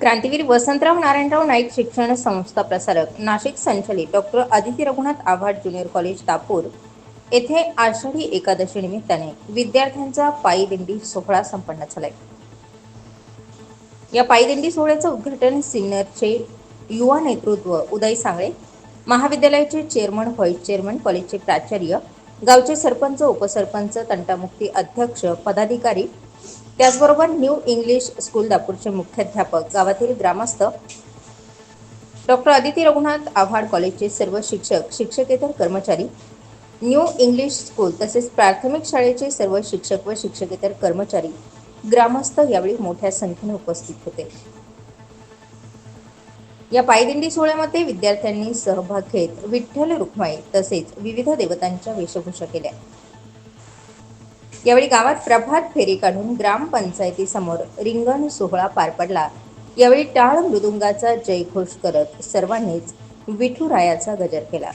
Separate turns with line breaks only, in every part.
क्रांतीवीर वसंतराव नारायणराव नाईक शिक्षण संस्था प्रसारक नाशिक संचलित doctor Aditi Raghunath Avhad junior college Dapur. येथे आषाढी एकादशी निमित्ताने विद्यार्थ्यांचा पायीदिंडी सोहळा संपन्न झालाय. या पायदिंडी सोहळ्याचं उद्घाटन सिन्नरचे युवा नेतृत्व उदय सांगळे महाविद्यालयाचे चेअरमन व्हाईस चेअरमन कॉलेजचे प्राचार्य गावचे सरपंच उपसरपंच तंटामुक्ती अध्यक्ष पदाधिकारी त्याचबरोबर न्यू इंग्लिश स्कूल दापूरचे मुख्याध्यापक गावातील ग्रामस्थ डॉक्टर आदिती रघुनाथ आव्हाड कॉलेजचे सर्व शिक्षक शिक्षकेतर कर्मचारी न्यू इंग्लिश स्कूल तसेच प्राथमिक शाळेचे सर्व शिक्षक व शिक्षकेतर कर्मचारी ग्रामस्थ यावेळी मोठ्या संख्येने उपस्थित होते. या पायदिंडी सोहळ्यामध्ये विद्यार्थ्यांनी सहभाग घेत विठ्ठल रुक्माई तसेच विविध देवतांच्या वेशभूषा केल्या. यावेळी गावात प्रभात फेरी काढून ग्रामपंचायतीसमोर रिंगण सोहळा पार पडला. यावेळी टाळ मृदुंगाचा जयघोष करत सर्वांनीच विठुरायाचा गजर केला.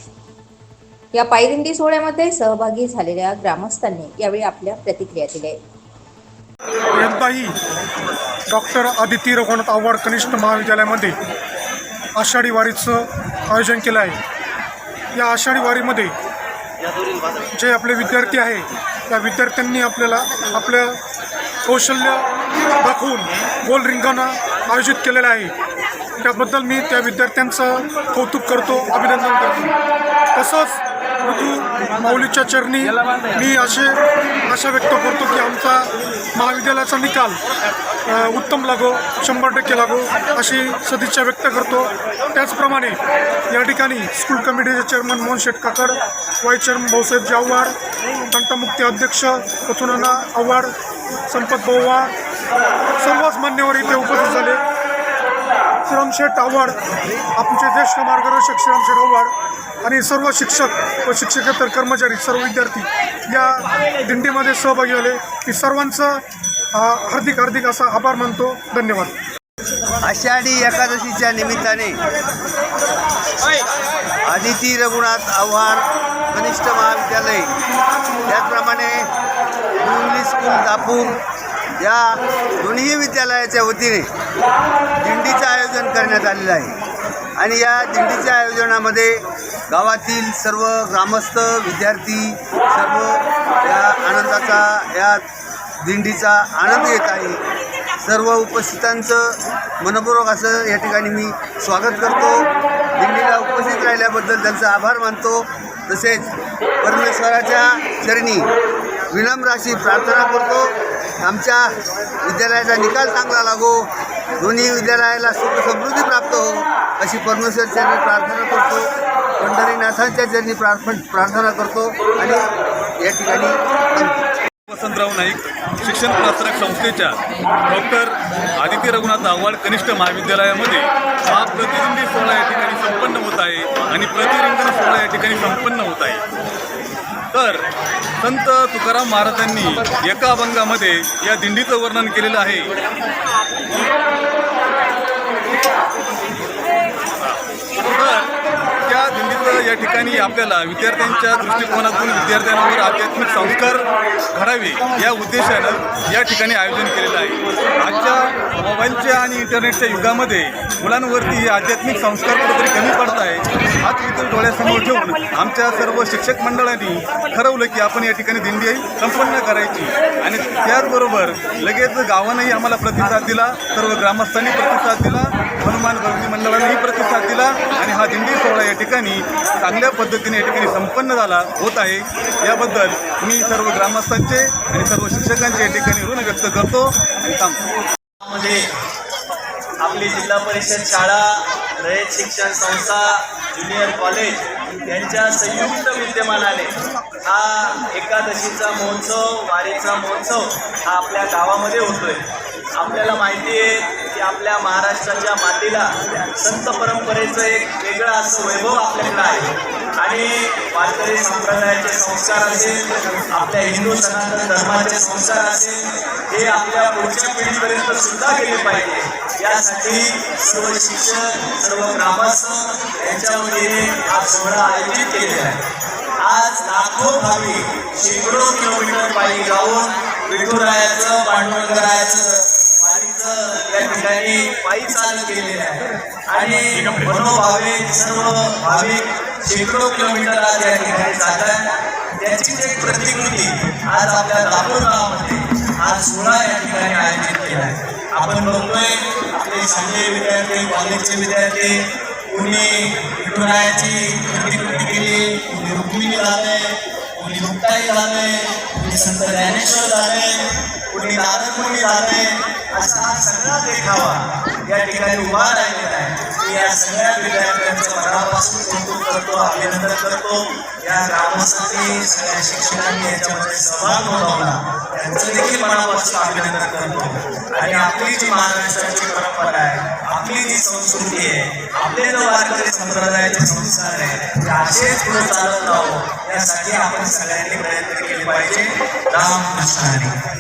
या पायदिंडी सोहळ्यामध्ये सहभागी झालेल्या ग्रामस्थांनी यावेळी आपल्या प्रतिक्रिया दिल्या.
यंदाही डॉक्टर आदिती रघुनाथ आव्हाड कनिष्ठ महाविद्यालयामध्ये आषाढी वारीचं आयोजन केलं आहे. या आषाढी वारीमध्ये जे आपले विद्यार्थी आहे त्या विद्यार्थ्यांनी आपल्याला आपलं कौशल्य दाखवून गोल रिंगण आयोजित केलेलं आहे. त्याबद्दल मी त्या विद्यार्थ्यांचं कौतुक करतो अभिनंदन करतो. तसंच ऋतू मौलीच्या चरणी मी असे आशा व्यक्त करतो की आमचा महाविद्यालयाचा निकाल उत्तम लागो शंभर टक्के लागो अशी सदिच्छा व्यक्त करतो. त्याचप्रमाणे या ठिकाणी स्कूल कमिटीचे chairman Mohan Shetkakar vice chairman Bhausaheb Javwad तंटामुक्ती अध्यक्ष पथुनाना आव्हाड संपत भाऊवा सर्वच मान्यवर इथे उपस्थित झाले. श्रीरामशेठ आव्हाड आमचे ज्येष्ठ मार्गदर्शक श्रीरामशेठ आव्हाड आणि सर्व शिक्षक व शिक्षकेतर कर्मचारी सर्व विद्यार्थी या दिंडीमध्ये सहभागी झाले. की सर्वांचं हार्दिक हार्दिक असा आभार मानतो. धन्यवाद.
आषाढी एकादशीच्या निमित्ताने आदिती रघुनाथ आव्हाड कनिष्ठ महाविद्यालय त्याचप्रमाणे स्कूल दापूर या दोन्ही विद्यालयाच्या वतीने दिंडीचं आयोजन करण्यात आलेलं आहे. आणि या दिंडीच्या आयोजनामध्ये गावातील सर्व ग्रामस्थ विद्यार्थी सर्व या आनंदाचा या दिंडीचा आनंद घेत आहे. सर्व उपस्थितांचं मनपूर्वक असं या ठिकाणी मी स्वागत करतो. दिंडीला उपस्थित राहिल्याबद्दल त्यांचा आभार मानतो. तसेच परमेश्वराच्या चरणी विनम्र अशी प्रार्थना करतो. आमच्या विद्यालयाचा निकाल चांगला लागो. दोन्ही विद्यालयाला सुख समृद्धी प्राप्त हो अशी परमेश्वरच्या प्रार्थना करतो. पंढरीनाथांच्या चरणी प्रार्थ प्रार्थना करतो. आणि या ठिकाणी
वसंतराव नाईक शिक्षण प्रसारक संस्थेच्या डॉक्टर आदित्य रघुनाथ आव्हाड कनिष्ठ महाविद्यालयामध्ये हा प्रतिरिंगी सोहळा या ठिकाणी संपन्न होत आहे आणि प्रतिरिंगण सोहळा या ठिकाणी संपन्न होत आहे. तर संत तुकाराम महाराजांनी एका अभंगामध्ये या दिंडीचं वर्णन केलेलं आहे. या ठिकाणी आपल्याला विद्यार्थ्यांच्या दृष्टिकोनातून विद्यार्थ्यांवर आध्यात्मिक संस्कार घडावे या उद्देशानं या ठिकाणी आयोजन केलेलं आहे. आजच्या मोबाईलच्या आणि इंटरनेटच्या युगामध्ये मुलांवरती हे आध्यात्मिक संस्कार कुठेतरी कमी पडत आहे हाच विचार डोळ्यासमोर ठेवून आमच्या सर्व शिक्षक मंडळांनी ठरवलं की आपण या ठिकाणी दिंडी संपन्न करायची. आणि त्याचबरोबर लगेच गावानंही आम्हाला प्रतिसाद दिला सर्व ग्रामस्थांनी प्रतिसाद दिला. हनुमान भक्ती मंडळानेही प्रतिसाद दिला आणि हा दिंडी सोहळा या ठिकाणी चांगल्या पद्धतीने या ठिकाणी संपन्न झाला होत आहे. याबद्दल मी सर्व ग्रामस्थांचे आणि सर्व शिक्षकांचे या ठिकाणी ऋण व्यक्त करतो आणि थांबतो.
आपली जिल्हा परिषद शाळा रयत शिक्षण संस्था ज्युनियर कॉलेज यांच्या संयुक्त विद्यमानाने हा एकादशीचा महोत्सव वारीचा महोत्सव हा आपल्या गावामध्ये होतोय. आपल्याला माहिती आहे की आपल्या महाराष्ट्राच्या मातीला संत परंपरेचं एक वेगळं असं वैभव आपल्याकडे आहे. आणि वारकरी संप्रदायाचे संस्कार असेल आपल्या हिंदू सनातन धर्माचे संस्कार असेल हे आपल्या पुढच्या पिढीपर्यंत सुद्धा गेले पाहिजे. यासाठी सर्व शिक्षक सर्व ग्रामस्थ यांच्या वतीने हा सोहळा आयोजित केलेला आहे. आज लाखो भाविक शेकडो किलोमीटर पायी जाऊन विठुरायाचं पांडुरंगरायाचं वारीचं या ठिकाणी पायी चालत गेलेले आहे. आणि मनोभावे सर्व भाविक शेकडो किलोमीटर आज या ठिकाणी जातात त्याचीच एक प्रतिकृती आज आपल्या दापोर गावामध्ये आज सोहळा या ठिकाणी आयोजित केला आहे. आपण बघतोय आपले शालेय विद्यार्थी कॉलेजचे विद्यार्थी कोणी विठुरायाची प्रतिकृती केली कोणी रुक्मिणी झाले कोणी मुक्ताई झाले कोणी संत ज्ञानेश्वर झाले कोणी नारदमुनी झाले सगळा देखावा. या ठिकाणी उभा राहिलेला आहे. मी या सगळ्या विद्यार्थ्यांचं मनापासून कौतुक करतो अभिनंदन करतो. या ग्रामस्थांनी सगळ्या शिक्षकांनी याच्यामध्ये सहभाग नोंदवला. त्यांचं देखील मनापासून अभिनंदन करतो. आणि आपली जी महाराष्ट्राची परंपरा आहे आपली जी संस्कृती आहे आपले जो वारकरी संप्रदायाचे संस्कार आहे ते असेच पुढे चालत राहो. यासाठी आपण सगळ्यांनी प्रयत्न केले पाहिजे. रामकृष्णाने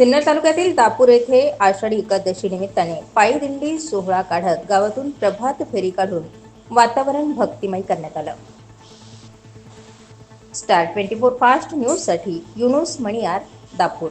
सिन्नर तालुक्यातील दापूर येथे आषाढी एकादशी निमित्ताने पायी दिंडी सोहळा काढत गावातून प्रभात फेरी काढून वातावरण भक्तिमय करण्यात आलं. स्टार ट्वेंटी फोर फास्ट न्यूजसाठी युनुस मणियार दापूर.